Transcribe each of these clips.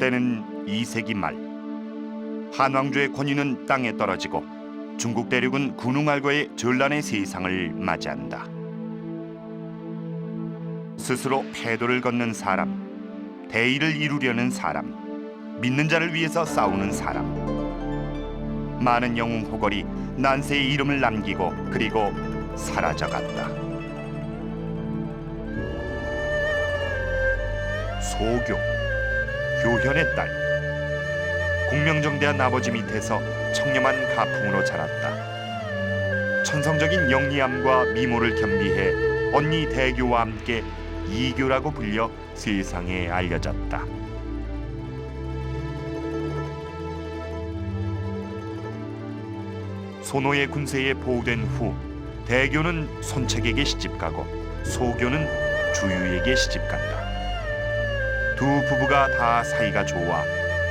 때는 2세기 말 한왕조의 권위는 땅에 떨어지고 중국 대륙은 군웅알과의 전란의 세상을 맞이한다. 스스로 패도를 걷는 사람, 대의를 이루려는 사람, 믿는 자를 위해서 싸우는 사람. 많은 영웅 호걸이 난세의 이름을 남기고 그리고 사라져갔다. 소교, 교현의 딸. 공명정대한 아버지 밑에서 청렴한 가풍으로 자랐다. 천성적인 영리함과 미모를 겸비해 언니 대교와 함께 이교라고 불려 세상에 알려졌다. 소노의 군세에 보호된 후 대교는 손책에게 시집가고 소교는 주유에게 시집간다. 두 부부가 다 사이가 좋아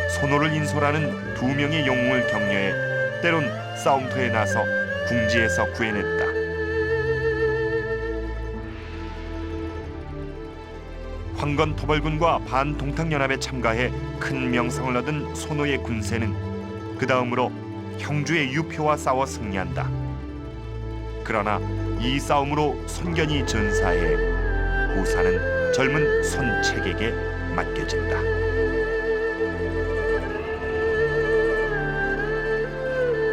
소노를 인솔하는 두 명의 영웅을 격려해 때론 싸움터에 나서 궁지에서 구해냈다. 황건 토벌군과 반동탁연합에 참가해 큰 명성을 얻은 소노의 군세는 그 다음으로 형주의 유표와 싸워 승리한다. 그러나 이 싸움으로 손견이 전사해 후사는 젊은 손책에게 맡겨진다.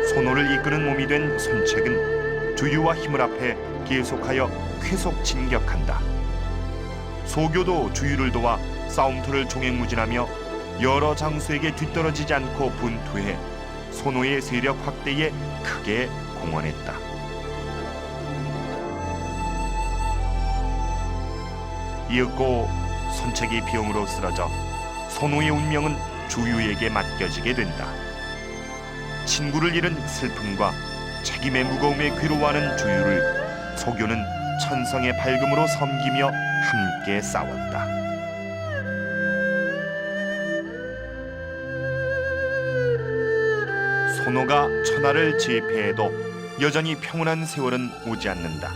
소노를 이끄는 몸이 된 손책은 주유와 힘을 합해 계속하여 쾌속 진격한다. 소교도 주유를 도와 싸움터를 종횡무진하며 여러 장수에게 뒤떨어지지 않고 분투해 소노의 세력 확대에 크게 공헌했다. 이윽고 손책이 병으로 쓰러져 소노의 운명은 주유에게 맡겨지게 된다. 친구를 잃은 슬픔과 책임의 무거움에 괴로워하는 주유를 소교는 천성의 밝음으로 섬기며 함께 싸웠다. 소노가 천하를 제패해도 여전히 평온한 세월은 오지 않는다.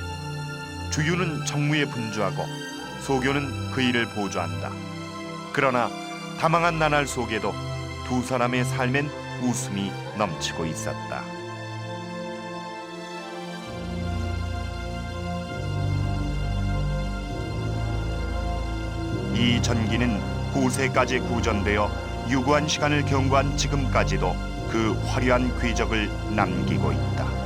주유는 정무에 분주하고 소교는 그 일을 보조한다. 그러나 다망한 나날 속에도 두 사람의 삶엔 웃음이 넘치고 있었다. 이 전기는 후세까지 구전되어 유구한 시간을 경과한 지금까지도 그 화려한 궤적을 남기고 있다.